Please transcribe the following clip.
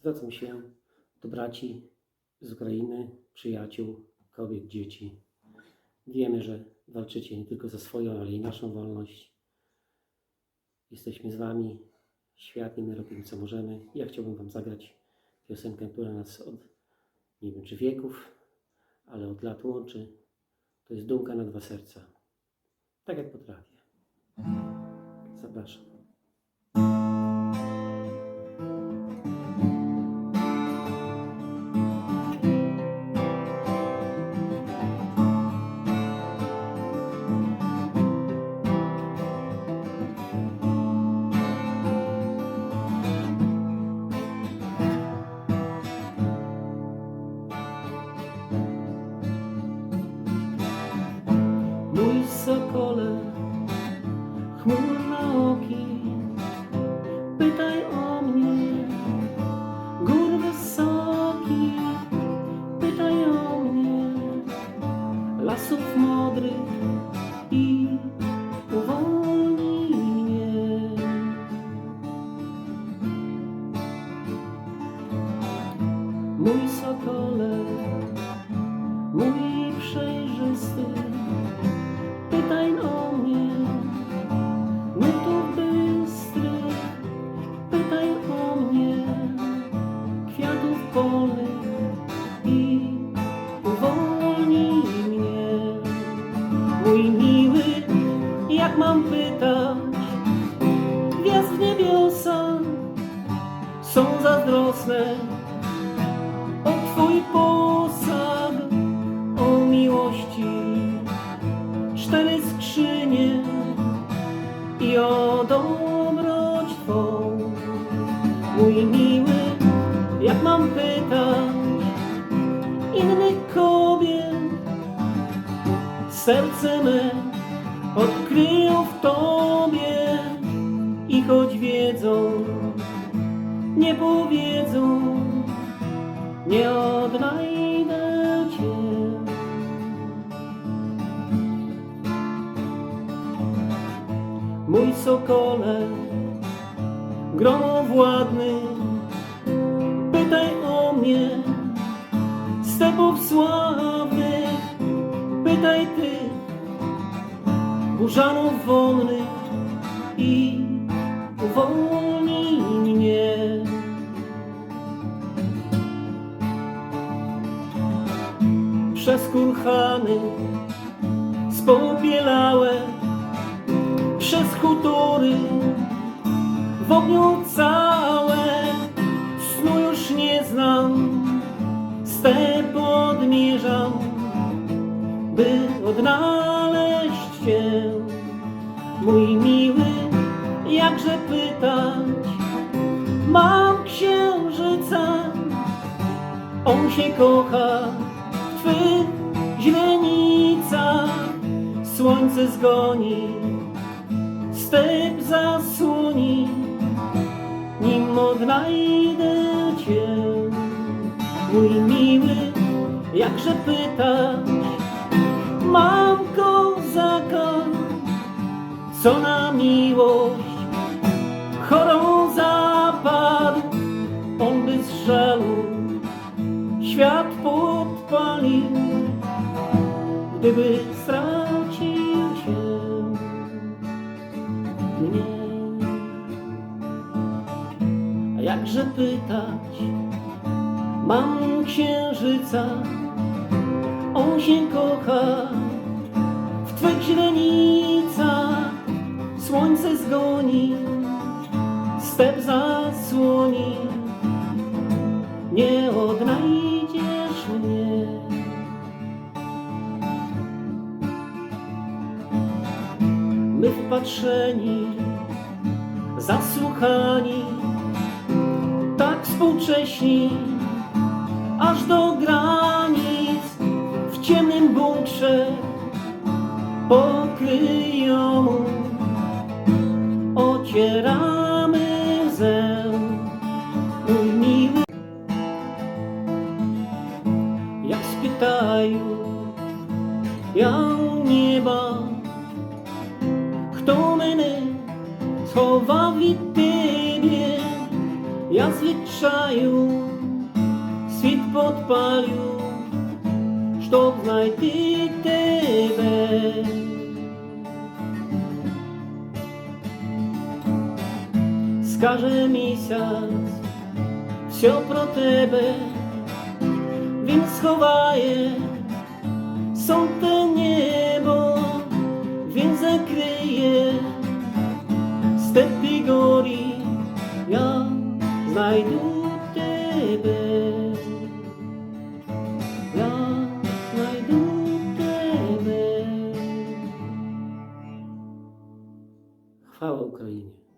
Zwracam się do braci z Ukrainy, przyjaciół, kobiet, dzieci. Wiemy, że walczycie nie tylko za swoją, ale i naszą wolność. Jesteśmy z Wami, świat i my robimy co możemy. Ja chciałbym Wam zagrać piosenkę, która nas od, nie wiem czy wieków, ale od lat łączy. To jest Dumka na dwa serca. Tak jak potrafię. Zapraszam. Mój sokole, chmurna oki, pytaj o mnie, gór wysoki, pytaj o mnie, lasów modrych i uwolnij mnie. Mój sokole, mój przejrzysty, Mój miły, jak mam pytać, gwiazd w niebiosach są zazdrosne o Twój posag, o miłości. Cztery skrzynie i o serce me odkryją w Tobie i choć wiedzą, nie powiedzą, nie odnajdę Cię. mój sokole, gromowładny, pytaj burzanów wonnych i uwolnij mnie. Przez kurhany spopielałe przez hutory w ogniu całe snu już nie znam step odmierzam by odnaleźć cię mój miły jakże pytać? Mam księżyca. On się kocha w twych źrenicach. Słońce zgoni step zasłoni, nim odnajdę Cię. Mój miły, jakże pytać, mam co na miłość chorą zapadł, on by z żalu świat podpalił, gdyby stracił Cię mnie. A jakże pytać, mam księżyca, on się kocha w twych źrenicach, słońce zgoni, step zasłoni, nie odnajdziesz mnie. my wpatrzeni, zasłuchani, tak współcześni, aż do granic w ciemnym bunkrze pokryjomu ocieramy łzę. Mój miły, jak spytają, ja nieba Хто мене сховав від тебе, Я звичаю світ подпалю, щоб знайти тебе. Скаже місяць все про тебе, він сховає сонце небо, він закриє степі горі, я знайду тебе.